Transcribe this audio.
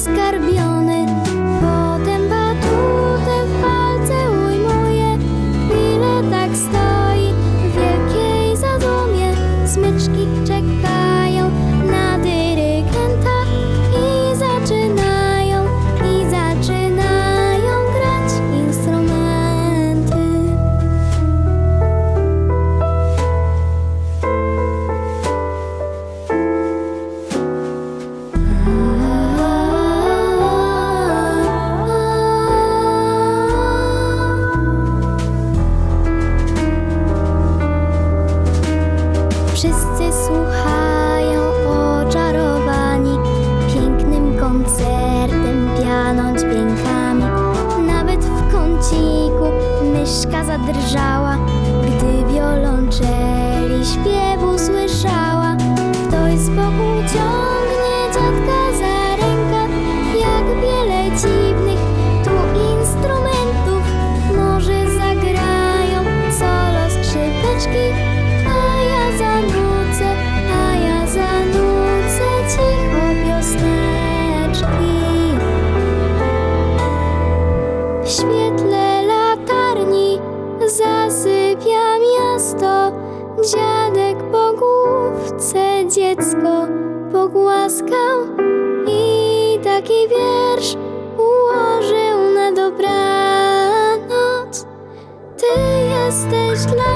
buscar bien. Wszyscy słuchają oczarowani pięknym koncertem, pianą dźwiękami. Nawet w kąciku myszka zadrżała, gdy wiolonczeli śpiewu W świetle latarni zasypia miasto. Dziadek po główce dziecko pogłaskał I taki wiersz ułożył na dobranoc. Ty jesteś dla